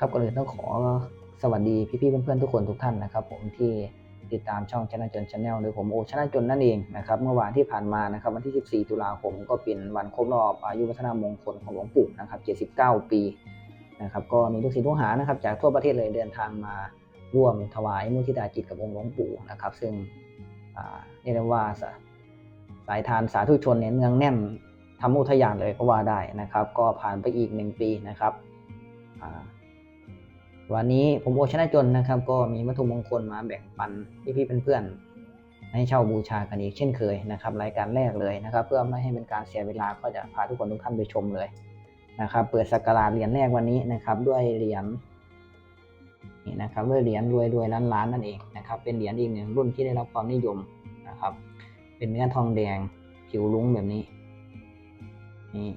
ครับก่อนอื่นต้องขอสวัสดีพี่ๆเพื่อนๆทุกคนทุกท่านนะครับ ผมที่ติดตามช่องชนะจนชาแนลโดยผมโอชนะจนนั่นเองนะครับเมื่อวานที่ผ่านมานะครับวันที่ 14 ตุลาคมก็เป็นวันครบรอบอายุวัฒนามงคลของหลวงปู่นะครับ 79 ปีนะครับก็มีลูกศิษย์ลูกหานะครับจากทั่วประเทศเลยเดินทางมาร่วมถวายมุทิตาจิตกับองค์หลวงปู่นะครับ ซึ่งเรียกได้ว่าสาสายทานสาธุชนเนี่ยเนืองแน่นทำมุทยานเลยก็ว่าได้นะครับ ก็ผ่านไปอีกหนึ่งปีนะครับ วันนี้ผมโอชนะจนนะครับ ก็มีวัตถุมงคลมาแบ่งปันพี่ๆเพื่อนๆให้เช่าบูชากันอีกเช่นเคยนะครับ รายการแรกเลยนะครับ เพื่อไม่ให้เป็นการเสียเวลาก็จะพาทุกคนทุกท่านไปชมเลยนะครับ เปิดสักการะเหรียญแรกวันนี้นะครับ ด้วยเหรียญนี่นะครับด้วยเหรียญรวยรวยล้านล้านนั่นเองนะครับ เป็นเหรียญอีกหนึ่งรุ่นที่ได้รับความนิยมนะครับ เป็นเนื้อทองแดงผิวลุ้งแบบนี้นี่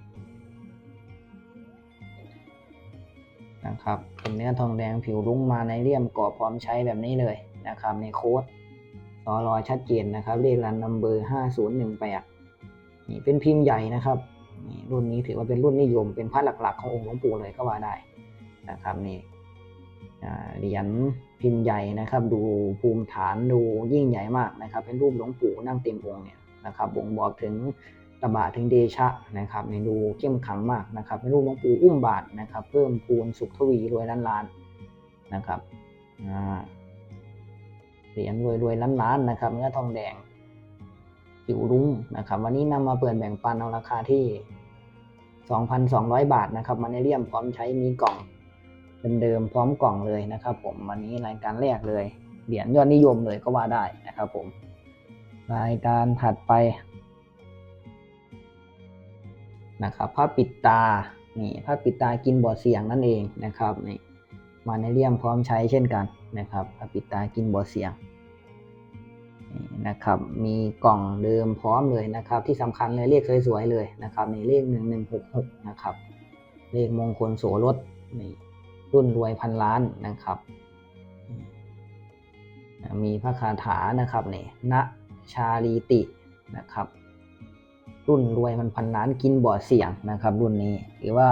นะครับเป็นเนื้อทองแดงผิวรุ้งมาในเลี่ยมกรอบพร้อมใช้แบบนี้เลยนะครับ ในโค้ดสอรอยชัดเจนนะครับเลขรันนัมเบอร์ห้าศูนย์หนึ่งแปดนี่เป็นพิมพ์ใหญ่นะครับนี่รุ่นนี้ถือว่าเป็นรุ่นนิยมเป็นพระหลักๆ ขององค์หลวงปู่เลยก็ว่าได้นะครับนี่เหรียญพิมพ์ใหญ่นะครับ ดูภูมิฐานดูยิ่งใหญ่มากนะครับ เป็นรูปหลวงปู่นั่งเต็มองค์เนี่ยนะครับบ่งบอกถึง ตบะถึงเดชะนะครับในดูเข้มขังมากนะครับเป็นรูปหลวงปู่อุ้มบาทนะครับ เพิ่มพูนสุขทวีรวยล้านล้านนะครับเหรียญรวยรวยล้านล้านนะครับเนื้อทองแดงผิวรุ้งนะครับ วันนี้นำมาเปิดแบ่งปันเอาราคาที่ 2,200 บาทนะครับมาในเลี่ยมพร้อมใช้มีกล่องเดิมๆพร้อมกล่องเลยนะครับ ผมวันนี้รายการแรกเลยเหรียญยอดนิยมเลยก็ว่าได้นะครับ ผม รายการถัดไป นะครับผ้าปิดตานี่ผ้าปิดตากินบอดเสียงนั่นเองนะครับนี่มาในเลี่ยมพร้อมใช้เช่นกันนะครับผ้าปิดตากินบอดเสียงนี่นะครับมีกล่องเดิมพร้อมเลยนะครับ ที่สำคัญเลยเลขสวยๆเลยนะครับในเลขหนึ่งหนึ่งหกหกนะครับเลขมงคลโสรถนี่รุ่นรวยพันล้านนะครับ มีพระคาถานะครับนี่ณชาลีตินะครับ รุ่นรวยมันพันล้านกินบ่อเสี่ยงนะครับ รุ่นนี้ถือว่า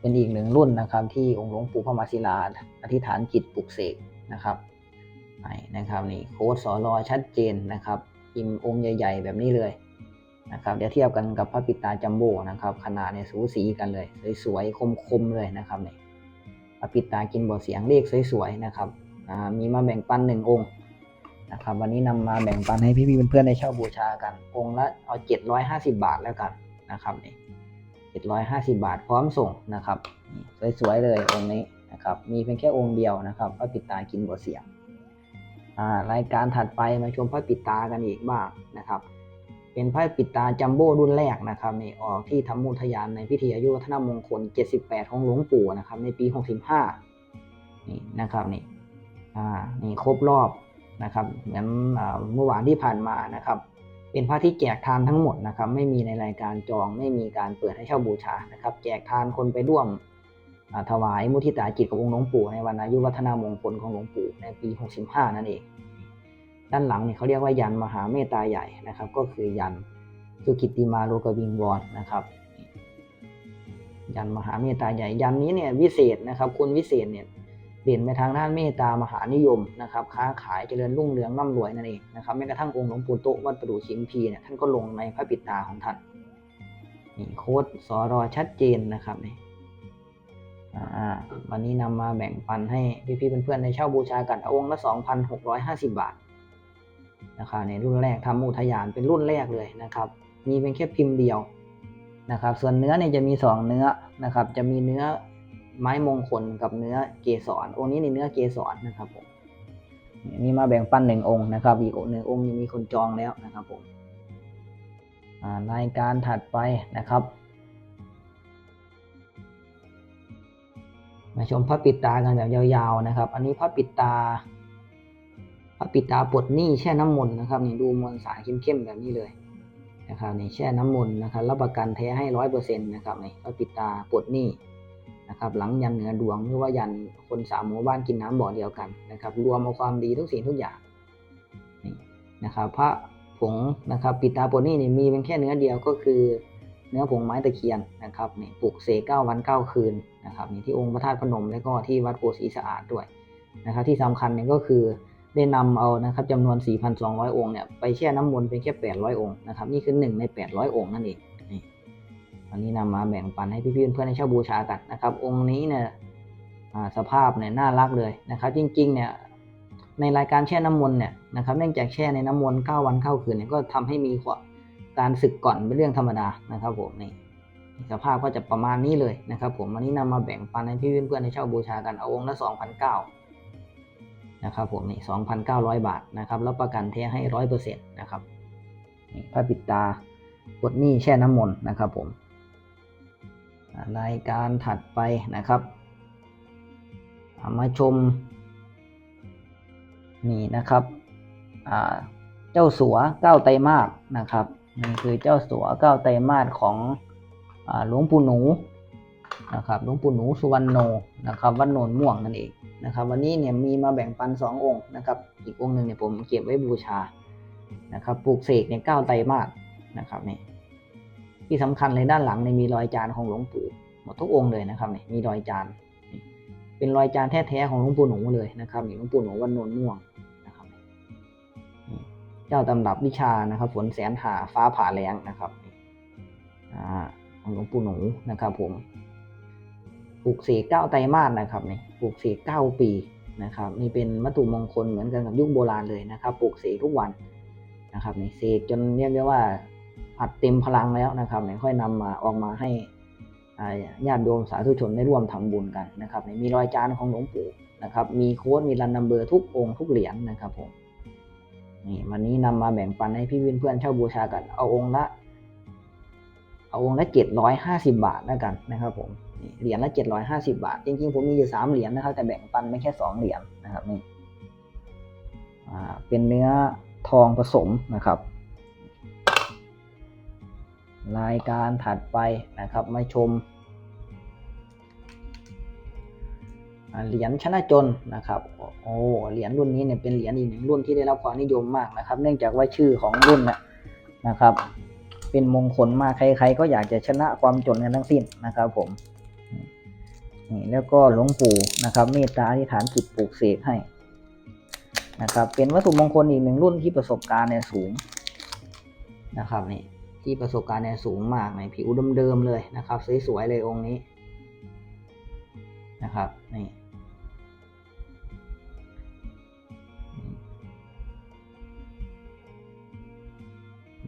เป็นอีกหนึ่งรุ่นนะครับ ที่องค์หลวงปู่พระมาศิลาอธิษฐานจิตปลุกเสกนะครับไหนะครับนี่โค้ดสอรอชัดเจนนะครับพิมองค์ใหญ่ ๆ แบบนี้เลยนะครับเดี๋ยวเทียบกันกับพระปิตาจัมโบ้นะครับ ขนาดเนี่ยสูสีกันเลย สวยๆคมๆเลยนะครับนี่พระปิตากินบ่อเสียงเลขสวยๆนะครับมีมาแบ่งปันหนึ่งองค์ นะครับวันนี้นำมาแบ่งปันให้พี่ๆเพื่อนๆได้เช่าบูชากัน องค์ละเอา 750 บาทแล้วกันนะครับนี่750 บาทพร้อมส่งนะครับนี่สวยๆเลยองค์นี้นะครับมีเพียงแค่องค์เดียวนะครับพระปิดตากินบ่เสียงอ่ารายการถัดไปมาชมพระปิดตากันอีกบ้างนะครับ เป็นพระปิดตาจัมโบ้รุ่นแรกนะครับนี่ออกที่ธรรมุทยานในพิธีอายุวัฒนมงคล 78 ของหลวงปู่นะครับในปี 65นี่นะครับนี่อ่านี่ครบรอบ นะครับเหมือนเมื่อวานที่ผ่านมานะครับ เป็นพระที่แจกทานทั้งหมดนะครับ ไม่มีในรายการจองไม่มีการเปิดให้เช่าบูชานะครับ แจกทานคนไปร่วมถวายมุทิตาจิตกับองค์หลวงปู่ในวันอายุวัฒนามงคลของหลวงปู่ในปี 65 นั่นเอง ด้านหลังเนี่ยเขาเรียกว่ายันมหาเมตตาใหญ่นะครับ ก็คือยันสุกิตติมาโลกวิงวอนนะครับ ยันมหาเมตตาใหญ่ยันนี้เนี่ยวิเศษนะครับ คุณวิเศษเนี่ย เด่นไปทางด้านเมตตามหานิยมนะครับค้าขายเจริญรุ่งเรืองร่ำรวยนั่นเองนะครับแม้กระทั่งองค์หลวงปู่โตวัดประดู่ชิมพีเนี่ยท่านก็ลงในพระปิดตาของท่านนี่โค้ดสอรอชัดเจนนะครับนี่วันนี้นำมาแบ่งปันให้พี่ๆเพื่อนๆในเช่าบูชากันองค์ละ 2,650 บาทนะครับในรุ่นแรกทำมูทยานเป็นรุ่นแรกเลยนะครับ มีเป็นแค่พิมพ์เดียวนะครับ ส่วนเนื้อเนี่ยจะมี 2 เนื้อนะครับ จะมีเนื้อ ไม้มงคลกับเนื้อเกสรองค์นี้ในเนื้อเกสรนะครับผมนี่มาแบ่งปันหนึ่งองค์นะครับ อีกหนึ่งองค์ยังมีคนจองแล้วนะครับผมรายการถัดไปนะครับ มาชมพระปิดตากันแบบยาวๆนะครับ อันนี้พระปิดตาพระปิดตาปลดหนี้แช่น้ำมนต์นะครับนี่ดูมวลสารเข้มๆแบบนี้เลยนะครับนี่แช่น้ำมนต์นะครับรับประกันแท้ให้ร้อยเปอร์เซ็นต์นะครับนี่พระปิดตาปลดหนี้ นะครับหลังยันเหนือดวงหรือว่ายันคนสามหมู่บ้านกินน้ำบ่อเดียวกันนะครับรวมเอาความดีทุกสิ่งทุกอย่างนี่นะครับพระผงนะครับปิตาปนนี่นี่มีเป็นแค่เนื้อเดียวก็คือเนื้อผงไม้ตะเคียนนะครับนี่ปลูกเสกเก้าวันเก้าคืนนะครับนี่ที่องค์พระธาตุพนมแล้วก็ที่วัดโพสีสะอาดด้วยนะครับที่สำคัญเนี่ยก็คือได้นำเอานะครับจำนวน 4,200 องค์เนี่ยไปแช่น้ำมนต์เป็นแค่800 องค์นะครับนี่คือหนึ่งใน 800 องค์นั่นเอง นี่วันนี้นำมาแบ่งปันให้พี่ๆเพื่อนๆให้เช่าบูชากันนะครับ องค์นี้เนี่ยสภาพเนี่ยน่ารักเลยนะครับ จริงๆเนี่ยในรายการแช่น้ำมนต์เนี่ยนะครับเนื่องจากแช่ในน้ำมนต์9วัน9คืนเนี่ยก็ทำให้มีความการศึกก่อนเป็นเรื่องธรรมดานะครับผมนี่สภาพก็จะประมาณนี้เลยนะครับผมวันนี้นำมาแบ่งปันให้พี่เพื่อนๆในเช่าบูชากันเอาองค์ละ2,900นะครับผมนี่2,900 บาทนะครับแล้วประกันแท้ให้ร้อยเปอร์เซ็นต์นะครับนี่พระปิดตากดหนี้แช่น้ำมนต์นะครับผม รายการถัดไปนะครับามาชม นี่นะครับเจ้าสัวเก้าไตรมาสนะครับนี่คือเจ้าสัวเก้าไตรมาสของหลวงปู่หนูนะครับหลวงปู่หนูสุวรรณโนนะครับวัดโนนม่วงนั่นเองนะครับ วันนี้เนี่ยมีมาแบ่งปันสององค์นะครับ อีกองค์หนึ่งเนี่ยผมเก็บไว้บูชานะครับปลูกเสกเนี่ยเก้าไตรมาสนะครับนี่ ที่สำคัญเลยด้านหลังเนี่ยมีรอยจานของหลวงปู่หมดทุกองค์เลยนะครับนี่มีรอยจานเป็นรอยจานแท้ๆของหลวงปู่หนูเลยนะครับนี่หลวงปู่หนูวัดโนนม่วงนะครับเจ้าตำรับวิชานะครับ ฝนแสนหาฟ้าผ่าแรงนะครับอ่าของหลวงปู่หนูนะครับผมปลูกเสกเก้าไตรมาสนะครับนี่ปลูกเสกเก้าปีนะครับนี่เป็นวัตถุมงคลเหมือนกันกับยุคโบราณเลยนะครับปลูกเสกทุกวันนะครับนี่เสกจนเรียกได้ว่า อัดเต็มพลังแล้วนะครับนี่ค่อยนำมาออกมาให้ญาติโยมสาธุชนได้ร่วมทำบุญกันนะครับนี่มีรอยจานของหลวงปู่นะครับ มีโค้ดมีรันนัมเบอร์ทุกองค์ทุกเหรียญนะครับผมนี่วันนี้นำมาแบ่งปันให้พี่เพื่อนเช่าบูชากัน เอาองค์ละ เอาองค์ละเจ็ดร้อยห้าสิบาทแล้วกันนะครับผมเหรียญละเจ็ดร้อยห้าสิบาท จริงๆผมมีอยู่สามเหรียญนะครับ แต่แบ่งปันไม่แค่สองเหรียญนะครับนี่เป็นเนื้อทองผสมนะครับ รายการถัดไปนะครับมาชมเหรียญชนะจนนะครับโอ้เหรียญรุ่นนี้เนี่ยเป็นเหรียญอีกหนึ่งรุ่นที่ได้รับความนิยมมากนะครับ เนื่องจากว่าชื่อของรุ่นนะนะครับ เป็นมงคลมากใครๆ ก็อยากจะชนะความจนกันทั้งสิ้นนะครับ ผมนี่แล้วก็หลวงปู่นะครับ เมตตาอธิษฐานจิตปลูกเสกให้นะครับ เป็นวัตถุมงคลอีกหนึ่งรุ่นที่ประสบการณ์เนี่ยสูงนะครับนี่ ที่ประสบการณ์เนี่ยสูงมากในผิวเดิมๆเลยนะครับสวยๆเลยองค์นี้นะครับนี่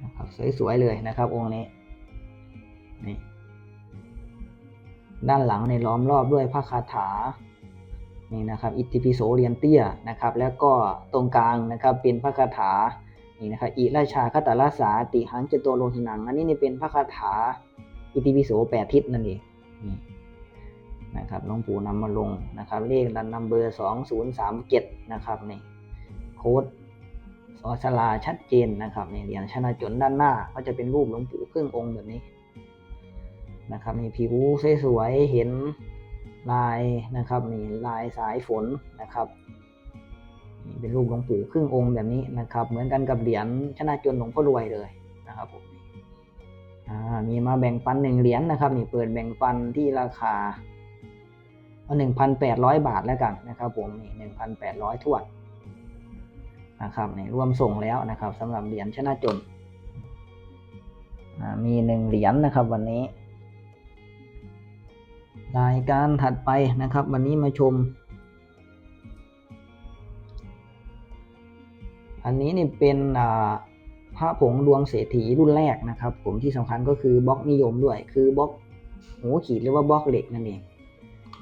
นะครับสวยๆเลยนะครับองค์นี้นี่ด้านหลังในล้อมรอบด้วยพระคาถานี่นะครับ อิติปิโสเรียนเตี้ยนะครับ แล้วก็ตรงกลางนะครับเป็นพระคาถา นี่นะครับอิราชาคตาลาสาติหังเจโตโลหินัง อันนี้นี่เป็นพระคาถาอิติปิโสแปดทิศนั่นเองนี่นะครับหลวงปู่นำมาลงนะครับ เลขดันนัมเบอร์สองศูนย์สามเจ็ดนะครับนี่โค้ดสอชลาชัดเจนนะครับนี่เหรียญชนะจนด้านหน้า ก็จะเป็นรูปหลวงปู่ครึ่งองค์แบบนี้นะครับนี่ผิวสวยๆเห็นลายนะครับนี่ลายสายฝนนะครับ เป็นรูปหลวงปู่ครึ่งองค์แบบนี้นะครับ เหมือนกันกับเหรียญชนะจนหลวงพ่อรวยเลยนะครับผมมีมาแบ่งปันหนึ่งเหรียญนะครับนี่เปิดแบ่งปันที่ราคาเอาหนึ่งพันแปดร้อยบาทแล้วกันนะครับ ผมนี่หนึ่งพันแปดร้อยทวนนะครับนี่รวมส่งแล้วนะครับสำหรับเหรียญชนะจนมีหนึ่งเหรียญนะครับ วันนี้ รายการถัดไปนะครับ วันนี้มาชม อันนี้เนี่ยเป็นพระผงดวงเศรษฐีรุ่นแรกนะครับ ผมที่สำคัญก็คือบล็อกนิยมด้วย คือบล็อกหูขีดหรือว่าบล็อกเหล็กนั่นเอง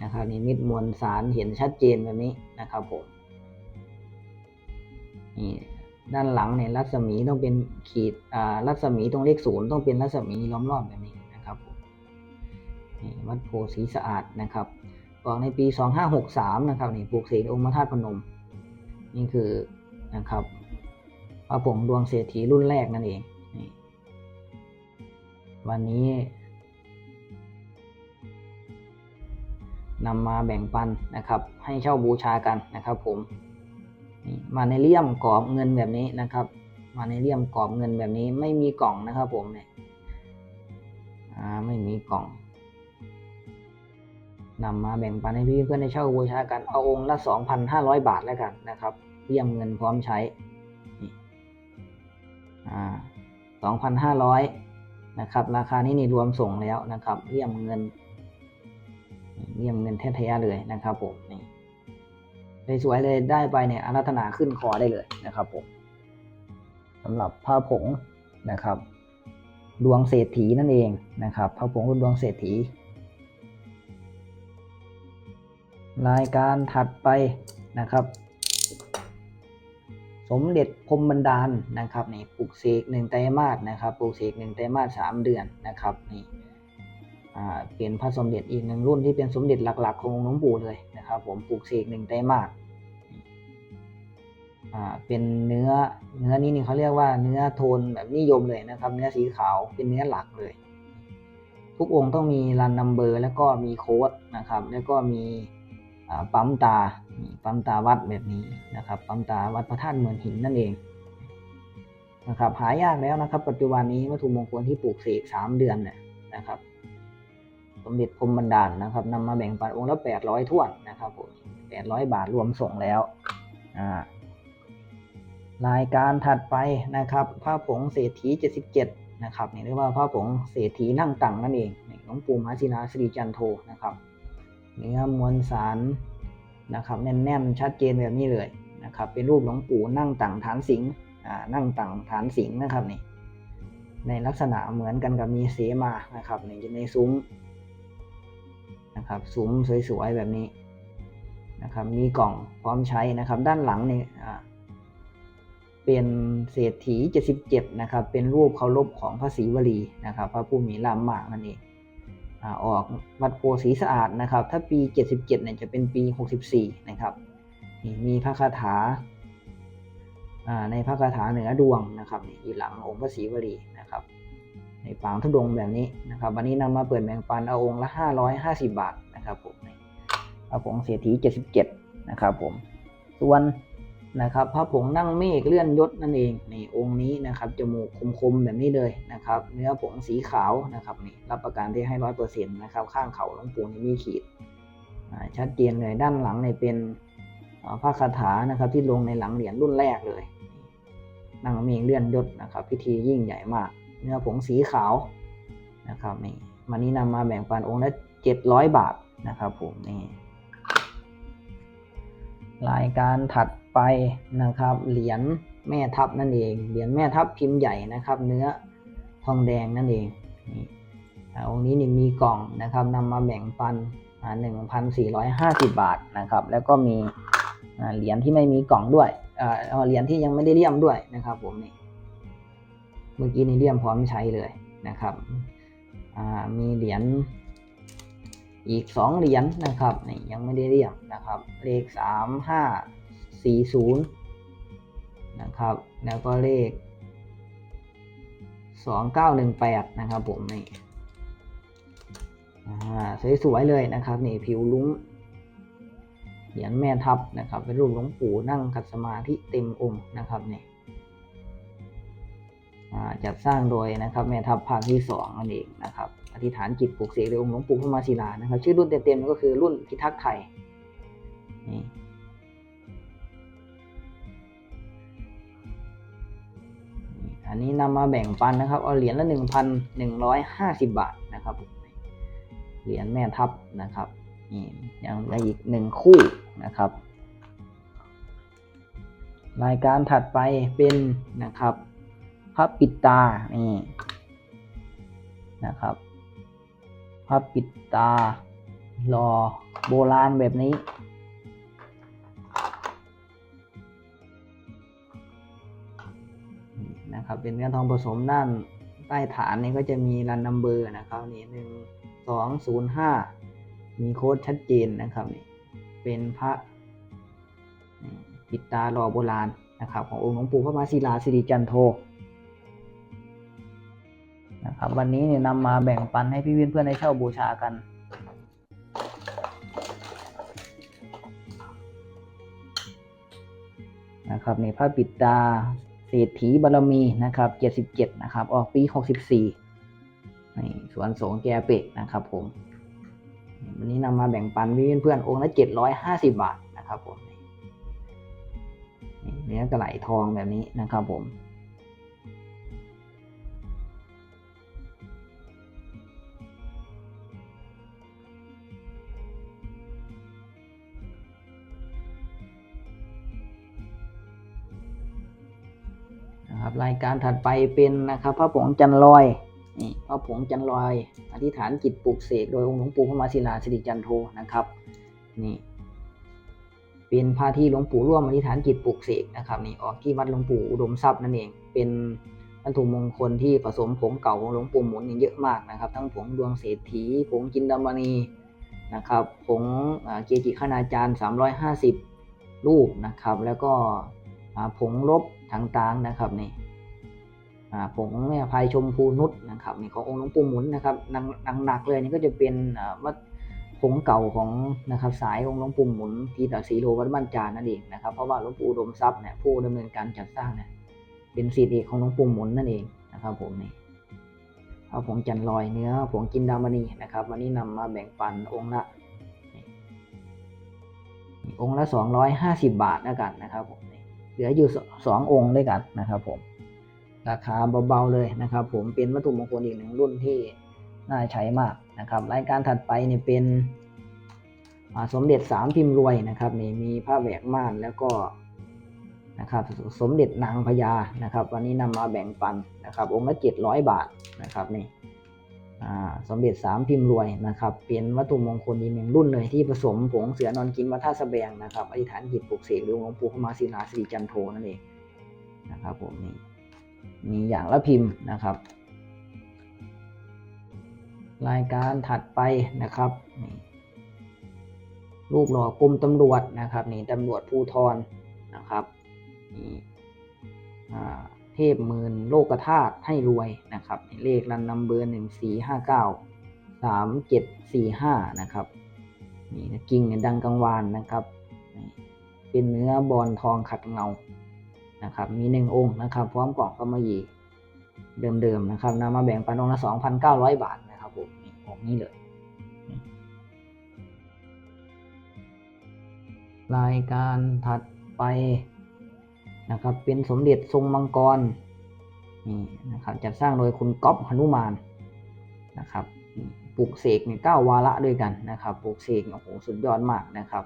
นะครับนี่มิดมวลสารเห็นชัดเจนแบบนี้นะครับผมนี่ด้านหลังเนี่ยรัศมีต้องเป็นขีดอ่ารัศมีตรงเลขศูนย์ต้องเป็นรัศมีล้อมรอบแบบนี้นะครับผมนี่วัดโพสีสะอาดนะครับบอกในปี 2563 นะครับนี่ปลูกเสกองค์พระธาตุพนม นี่คือนะครับ พระผงดวงเศรษฐีรุ่นแรกนั่นเองวันนี้นำมาแบ่งปันนะครับ ให้เช่าบูชากันนะครับ ผมมาในเลี่ยมกรอบเงินแบบนี้นะครับ มาในเลี่ยมกรอบเงินแบบนี้ไม่มีกล่องนะครับ ผมเนี่ยไม่มีกล่องนำมาแบ่งปันให้พี่เพื่อนได้เช่าบูชากันเอาองค์ละ 2,500 บาทแล้วกันนะครับเรียมเงินพร้อมใช้ 2,500 นะครับ ราคานี้นี่รวมส่งแล้วนะครับเรียมเงินเรียมเงินแท้ๆเลยนะครับผมนี่สวยเลยได้ไปเนี่ยอารัธนาขึ้นคอได้เลยนะครับผมสำหรับผ้าผงนะครับ ดวงเศรษฐีนั่นเองนะครับพระผงรุ่นดวงเศรษฐี รายการถัดไปนะครับ สมเด็จพรมบรรดาลนะครับนี่ปลูกเสกหนึ่งไตรมาสนะครับปลูกเสกหนึ่งไตรมาสสามเดือนนะครับนี่เป็นพระสมเด็จอีกหนึ่งรุ่นที่เป็นสมเด็จหลักๆ ของหลวงปู่เลยนะครับ ผมปลูกเสกหนึ่งไตรมาสเป็นเนื้อเนื้อนี้นี่เขาเรียกว่าเนื้อโทนแบบนิยมเลยนะครับ เนื้อสีขาวเป็นเนื้อหลักเลย ทุกองค์ต้องมีรันนัมเบอร์ แล้วก็มีโค้ดนะครับ แล้วก็มี ปั๊มตามีปั๊มตาวัดแบบนี้นะครับ ปั๊มตาวัดพระธาตุเหมือนหินนั่นเองนะครับหายากแล้วนะครับ ปัจจุบันนี้วัตถุมงคลที่ปลูกเสกสามเดือนเนี่ยนะครับ สมเด็จพรมบรรดาลนะครับนำมาแบ่งปันองค์ละแปดร้อยถ้วนนะครับผมแปดร้อยบาทรวมส่งแล้วอ่ารายการถัดไปนะครับพระผงเศรษฐี77นะครับนี่เรียกว่าพระผงเศรษฐีนั่งตังนั่นเองนี่หลวงปู่มหาศิลาสิริจันโทนะครับ เนื้อมวลสารนะครับแน่นๆชัดเจนแบบนี้เลยนะครับ เป็นรูปหลวงปู่นั่งตังฐานสิงห์นั่งตังฐานสิงห์นะครับนี่ในลักษณะเหมือนกันกับมีเสมานะครับนี่จะในซุ้มนะครับซุ้มสวยๆแบบนี้นะครับ มีกล่องพร้อมใช้นะครับ ด้านหลังนี่เป็นเศรษฐี 77 นะครับ เป็นรูปเคารพของพระศรีวลีนะครับ พระผู้มีลามมากนั่นเอง อออกวัดโพธิ์ศรีสะอาดนะครับ ถ้าปี 77เนี่ยจะเป็นปี 64 นะครับนี่มีพระคาถาอ่าในพระคาถาเหนือดวงนะครับนี่อยู่หลังองค์พระศรีวลีนะครับ ในปางทุดงแบบนี้นะครับวันนี้นำมาเปิดแบ่งปันเอาองค์ละ 550 บาทนะครับผมนี่พระผงเศรษฐี77 นะครับผมส่วน นะครับพระผงนั่งเมฆเลื่อนยศนั่นเองนี่องค์นี้นะครับจมูกคมๆแบบนี้เลยนะครับเนื้อผงสีขาวนะครับนี่รับประกันที่ให้ร้อยเปอร์เซ็นต์นะครับข้างเขาหลวงปู่นี่มีขีดชัดเจนเลยด้านหลังเนี่ยเป็นอ่าพระคาถานะครับที่ลงในหลังเหรียญรุ่นแรกเลย นั่งเมีเลื่อนยศนะครับ พิธียิ่งใหญ่มาก เนื้อผงสีขาวนะครับนี่วันนี้นำมาแบ่งปันองค์ละเจ็ดร้อยบาทนะครับผมนี่รายการถัด ไปนะครับ เหรียญแม่ทัพนั่นเอง เหรียญแม่ทัพพิมพ์ใหญ่นะครับ เนื้อทองแดงนั่นเองนี่องค์นี้นี่มีกล่องนะครับนำมาแบ่งปันหนึ่งพันสี่ร้อยห้าสิบบาทนะครับ แล้วก็มีเหรียญที่ไม่มีกล่องด้วยเหรียญที่ยังไม่ได้เลี่ยมด้วยนะครับ ผมนี่เมื่อกี้นี่เลี่ยมพร้อมใช้เลยนะครับมีเหรียญอีกสองเหรียญนะครับนี่ยังไม่ได้เลี่ยมนะครับ เลขสามห้า สี่ศูนย์นะครับ แล้วก็เลขสองเก้าหนึ่งแปดนะครับผมนี่สวยๆเลยนะครับนี่ผิวลุ้งเหรียญแม่ทัพนะครับเป็นรูปหลวงปู่นั่งขัดสมาธิเต็มองค์นะครับนี่จัดสร้างโดยนะครับแม่ทัพภาคที่สองนั่นเองนะครับอธิษฐานจิตปลุกเสกโดยองค์หลวงปู่พระมาศิลานะครับ ชื่อรุ่นเต็มๆก็คือรุ่นพิทักษ์ไทยนี่ อันนี้นำมาแบ่งปันนะครับ เอาเหรียญละหนึ่งพันหนึ่งร้อยห้าสิบบาทนะครับ เหรียญแม่ทัพนะครับ นี่ยังเหลืออีกหนึ่งคู่นะครับ รายการถัดไปเป็นนะครับพระปิดตา นี่นะครับพระปิดตารอโบราณแบบนี้ นะครับ เป็นเนื้อทองผสมด้านใต้ฐานนี่ก็จะมีรันนัมเบอร์นะครับนี่หนึ่งสองศูนย์ห้ามีโค้ดชัดเจนนะครับนี่เป็นพระปิดตารอโบราณนะครับ ขององค์หลวงปู่พระมาศิลาสิริจันโทนะครับวันนี้เนี่ยนำมาแบ่งปันให้พี่เพื่อนได้เช่าบูชากันนะครับนี่พระปิดตา เศรษฐีบารมีนะครับ77นะครับ ออกปี64นี่สวนสงแกเปกนะครับผม วันนี้นำมาแบ่งปันเพื่อนๆองค์ละเจ็ดร้อยห้าสิบบาทนะครับผมเนื้อกระไหลทองแบบนี้นะครับผม นะครับรายการถัดไปเป็นนะครับพระผงจันลอยนี่พระผงจันลอย อธิษฐานจิตปลุกเสกโดยองค์หลวงปู่พระมาศิลาสิริจันโทนะครับนี่เป็นพระที่หลวงปู่ร่วมอธิษฐานจิตปลุกเสกนะครับนี่ออกที่วัดหลวงปู่อุดมทรัพย์นั่นเอง เป็นวัตถุมงคลที่ผสมผงเก่าของหลวงปู่หมุนเยอะมากนะครับ ทั้งผงดวงเศรษฐีผงจินดามณีนะครับผงเกจิคณาจารย์ 350 รูปนะครับ แล้วก็ผงลบ ต่างๆนะครับนี่ผงแม่พายชมพูนุชนะครับนี่ขององค์หลวงปู่หมุนนะครับหนักๆเลยนี่ก็จะเป็นวัดผงเก่าของนะครับสายองค์หลวงปู่หมุนที่ตัดสีโลวัดบ้านจานนั่นเองนะครับเพราะว่าหลวงปู่ดมทรัพย์เนี่ยผู้ดำเนินการจัดสร้างเนี่ยเป็นศิษย์เอกของหลวงปู่หมุนนั่นเองนะครับผมนี่เอาผงจันลอยเนื้อผงจินดามณีนะครับ วันนี้นำมาแบ่งปันองค์ละองค์ละ 250 บาทแล้วกันนะครับผม ลืออยู่2องค์ด้วยกันนะครับผมราคาเบาๆเลยนะครับ ผมเป็นวัตถุมงคลอีกหนึ่งรุ่นที่น่าใช้มากนะครับรายการถัดไปเนี่ยเป็นสมเด็จสามพิมพ์รวยนะครับนี่มีผ้าแหวกม่านแล้วก็นะครับสมเด็จนางพญานะครับ วันนี้นำมาแบ่งปันนะครับ องค์ละ700บาทนะครับนี่ สมเด็จสามพิมพ์รวยนะครับเป็นวัตถุมงคลอีกหนึ่งรุ่นเลยที่ผสมผงเสือนอนกินวัดท่าสะแบงนะครับอธิษฐานจิตปลุกเสกหรือหลวงปู่พมาศิลาสิริจันโทนั่นเองนะครับผมนี่มีอย่างละพิมพ์นะครับ รายการถัดไปนะครับนี่รูปหล่อกรมตำรวจนะครับนี่ตำรวจภูธรนะครับนี่อ่า พหมื่นโลกธาตุให้รวยนะครับ เลขรันนัมเบอร์หนึ่งสี่ห้าเก้าสามเจ็ดสี่ห้านะครับนี่กิ่งเนี่ยดังกังวานนะครับ เป็นเนื้อบอลทองขัดเงานะครับ มีหนึ่งองค์นะครับ พร้อมกล่องกำมะหยี่เดิมๆนะครับนำมาแบ่งปันองค์ละสองพันเก้าร้อยบาทนะครับผมนี่องค์นี้เลยรายการถัดไป นะครับ เป็นสมเด็จทรงมังกรนี่นะครับจัดสร้างโดยคุณก๊อฟหนุมานนะครับปลูกเสกเนี่ยเก้าวาระด้วยกันนะครับปลูกเสกโอ้โหสุดยอดมากนะครับ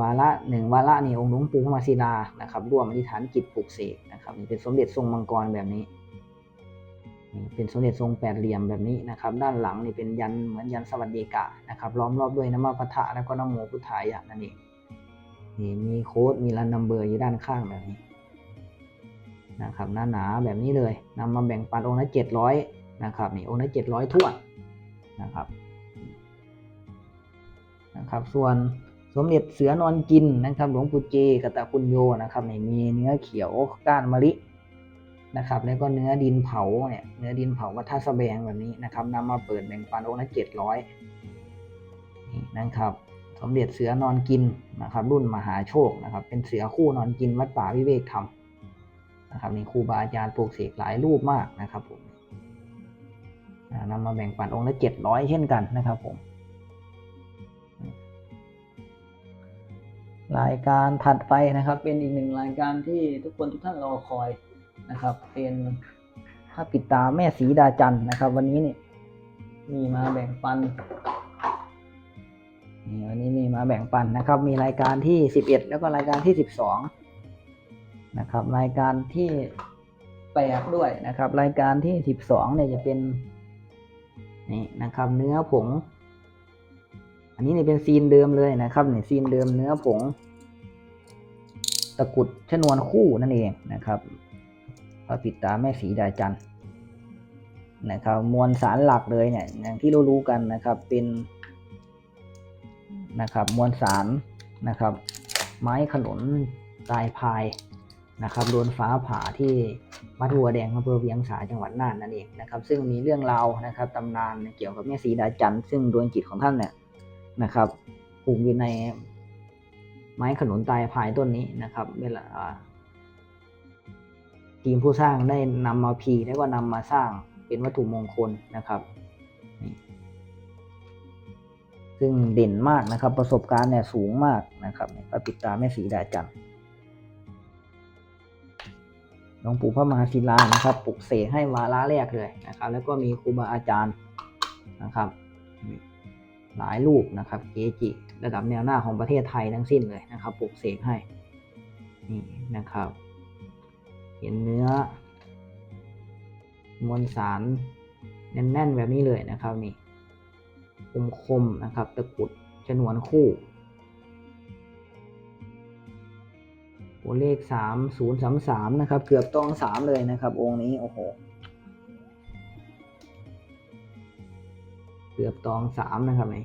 วาระหนึ่งวาระนี่องค์หลวงปู่พระมาศิลานะครับร่วมอธิษฐานจิตปลูกเสกนะครับนี่เป็นสมเด็จทรงมังกรแบบนี้นี่เป็นสมเด็จทรงแปดเหลี่ยมแบบนี้นะครับ ด้านหลังนี่เป็นยันเหมือนยันสวัสดิกะนะครับล้อมรอบด้วยน้ำมาพระทะแล้วก็น้ำโมพุทธายะนั่นเองนี่มีโค้ดมีรันนัมเบอร์อยู่ด้านข้างแบบนี้ นะครับหน้าหนาแบบนี้เลยนำมาแบ่งปันองค์ละเจ็ดร้อยนะครับนี่องค์ละเจ็ดร้อยถ้วนนะครับนะครับ ส่วนสมเด็จเสือนอนกินนะครับหลวงปู่เจกตะคุณโยนะครับนี่มีเนื้อเขียวก้านมะลินะครับ แล้วก็เนื้อดินเผาเนี่ยเนื้อดินเผาวัดท่าสแบงแบบนี้นะครับนำมาเปิดแบ่งปันองค์ละเจ็ดร้อยนี่นะครับสมเด็จเสือนอนกินนะครับ รุ่นมหาโชคนะครับ เป็นเสือคู่นอนกินวัดป่าวิเวกธรรม นะครับนี่ครูบาอาจารย์ปลูกเสกหลายรูปมากนะครับผมนำมาแบ่งปันองค์ละเจ็ดร้อยเช่นกันนะครับผมรายการถัดไปนะครับเป็นอีกหนึ่งรายการที่ทุกคนทุกท่านรอคอยนะครับ เป็นพระปิดตาแม่สีดาจันทร์นะครับ วันนี้เนี่ยมีมาแบ่งปันนี่วันนี้มีมาแบ่งปันนะครับ มีรายการที่สิบเอ็ดแล้วก็รายการที่สิบสอง นะครับ รายการที่แปดด้วยนะครับ รายการที่สิบสองเนี่ยจะเป็นนี่นะครับเนื้อผง อันนี้เนี่ยเป็นซีนเดิมเลยนะครับเนี่ยซีนเดิมเนื้อผง ตะกุดชนวนคู่นั่นเองนะครับพระปิดตาแม่สีดาจันทร์นะครับมวลสารหลักเลยเนี่ยอย่างที่เรารู้กันนะครับเป็นนะครับมวลสารนะครับ ไม้ขนุนลายพาย นะครับโดนฟ้าผ่าที่วัดหัวแดงอำเภอเวียงสาจังหวัดน่านนั่นเองนะครับ ซึ่งมีเรื่องราวนะครับตำนานเกี่ยวกับแม่สีดาจันทร์ซึ่งดวงจิตของท่านเนี่ยนะครับผูกอยู่ในไม้ขนุนตายพายต้นนี้นะครับเวลาทีมผู้สร้างได้นำมาพีแล้วก็นำมาสร้างเป็นวัตถุมงคลนะครับ ซึ่งเด่นมากนะครับ ประสบการณ์เนี่ยสูงมากนะครับพระปิตาแม่สีดาจันทร์ ลวงปู่พระมหาศิลานะครับปลุกเสกให้วาระแรกเลยนะครับ แล้วก็มีครูบาอาจารย์นะครับ หลายรูปนะครับเกจิระดับแนวหน้าของประเทศไทยทั้งสิ้นเลยนะครับปลุกเสกให้นี่นะครับ เห็นเนื้อ มวลสารแน่นๆแบบนี้เลยนะครับนี่คมๆนะครับ ตะกุดชนวนคู่ โอ้เลขสามศูนย์สามสามนะครับ เกือบต้องสามเลยนะครับ องค์นี้โอ้โหเกือบตองสามนะครับนี่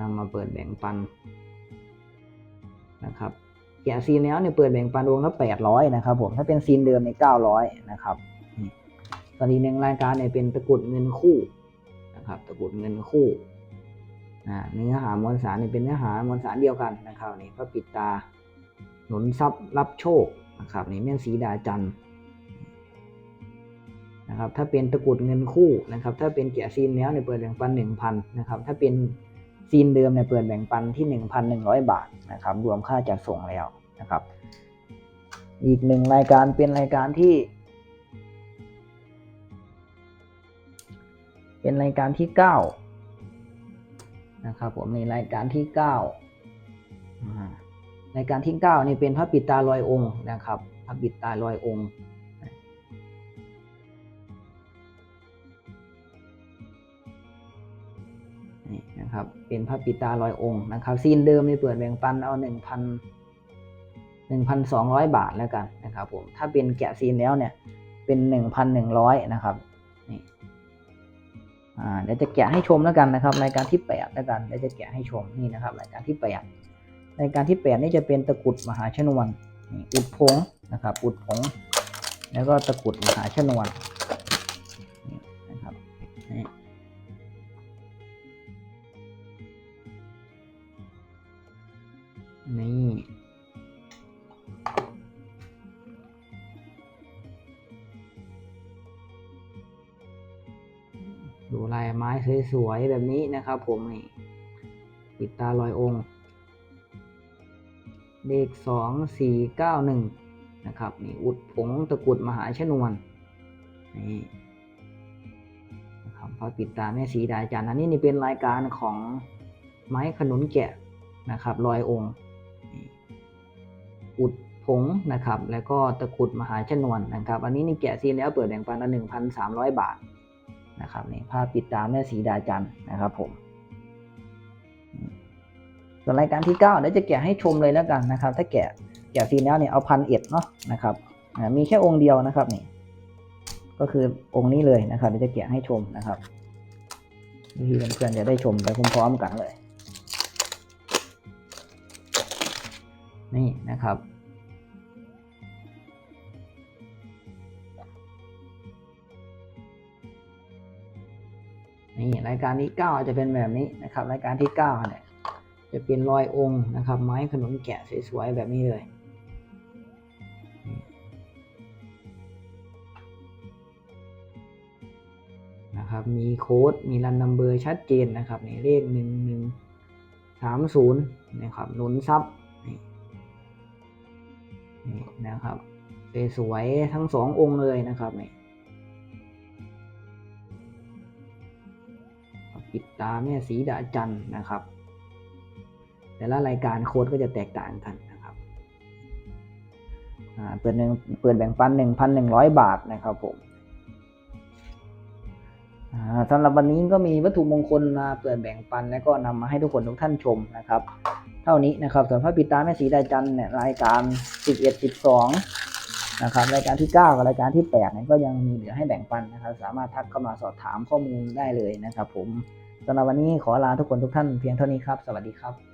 นำมาเปิดแบ่งปันนะครับแกะซีนแล้วเนี่ยเปิดแบ่งปันวงละแปดร้อยนะครับ ผมถ้าเป็นซีนเดิมในเก้าร้อยนะครับนี่ตอนนี้หนึ่งรายการเนี่ยเป็นตะกรุดเงินคู่นะครับ ตะกรุดเงินคู่ เนื้อหามวลสารเนี่ยเป็นเนื้อหามวลสารเดียวกันนะครับนี่พระปิดตาหนุนทรัพย์รับโชคนะครับนี่แม่นสีดาจันนะครับถ้าเป็นตะกรุดเงินคู่นะครับถ้าเป็นแกะซีนแล้วเนี่ยเปิดแบ่งปันหนึ่งพันนะครับถ้าเป็นซีนเดิมเนี่ยเปิดแบ่งปันที่หนึ่งพันหนึ่งร้อยบาทนะครับรวมค่าจัดส่งแล้วนะครับ อีกหนึ่งรายการเป็นรายการที่ เป็นรายการที่เก้า นะครับผมในรายการที่เก้ารายการที่เก้านี่เป็นพระปิดตาลอยองค์นะครับพระปิดตาลอยองค์นี่นะครับเป็นพระปิตาลอยองค์นะครับซีนเดิมนี่เปิดแบ่งปันเอาหนึ่งพันหนึ่งพันสองร้อยบาทแล้วกันนะครับผมถ้าเป็นแกะซีนแล้วเนี่ยเป็นหนึ่งพันหนึ่งร้อยนะครับนี่ เดี๋ยวจะแกะให้ชมแล้วกันนะครับรายการที่แปดแล้วกันเดี๋ยวจะแกะให้ชมนี่นะครับรายการที่แปดรายการที่แปดนี่จะเป็นตะกุดมหาชนวนอุดผงนะครับอุดผง แล้วก็ตะกุดมหาชนวนนะครับนี่ ไม้สวยๆแบบนี้นะครับ ผมนี่ปิดตาลอยองค์ เลขสองสี่เก้าหนึ่งนะครับนี่อุดผงตะกุดมหาชนวนนี่นะครับพอปิดตาแม่สีดาจันทร์อันนี้นี่เป็นรายการของไม้ขนุนแกะนะครับลอยองค์ อุดผงนะครับ แล้วก็ตะกุดมหาชนวนนะครับ อันนี้นี่แกะซีนแล้วเปิดแบ่งปันละหนึ่งพันสามร้อยบาท นะครับนี่ภาพปิดตามแม่สีดาจันนะครับผมส่วนรายการที่เก้าเดี๋ยวจะแกะให้ชมเลยแล้วกันนะครับ ถ้าแกะแกะซีนแล้วเนี่ยเอาพันเอ็ดเนาะนะครับมีแค่องค์เดียวนะครับนี่ก็คือองค์นี้เลยนะครับเดี๋ยวจะแกะให้ชมนะครับวิธีเพื่อนๆจะได้ชมไปพร้อมๆกันเลย นี่นะครับ นี่รายการที่9จะเป็นแบบนี้นะครับรายการที่9เนี่ยจะเป็นรอยองค์นะครับ ไม้ขนุนแกะสวยๆแบบนี้เลยนะครับมีโค้ดมีรันนัมเบอร์ชัดเจนนะครับในเลขหนึ่งหนึ่งสามศูนย์นะครับหนุนซับนี่นะครับสวยๆทั้งสององค์เลยนะครับนี่ ตาแม่สีดาจันนะครับ แต่ละรายการโค้ดก็จะแตกต่างกันนะครับเปิดหนึ่งเปิดแบ่งปันหนึ่งพันหนึ่งร้อยบาทนะครับผมสำหรับวันนี้ก็มีวัตถุมงคลมาเปิดแบ่งปัน แล้วก็นำมาให้ทุกคนทุกท่านชมนะครับ เท่านี้นะครับส่วนพระปิตาแม่สีดาจันเนี่ยรายการสิบเอ็ดสิบสองนะครับรายการที่เก้ากับรายการที่แปดเนี่ยก็ยังมีเหลือให้แบ่งปันนะครับ สามารถทักเข้ามาสอบถามข้อมูลได้เลยนะครับผม สำหรับวันนี้ขอลาทุกคนทุกท่านเพียงเท่านี้ครับ สวัสดีครับ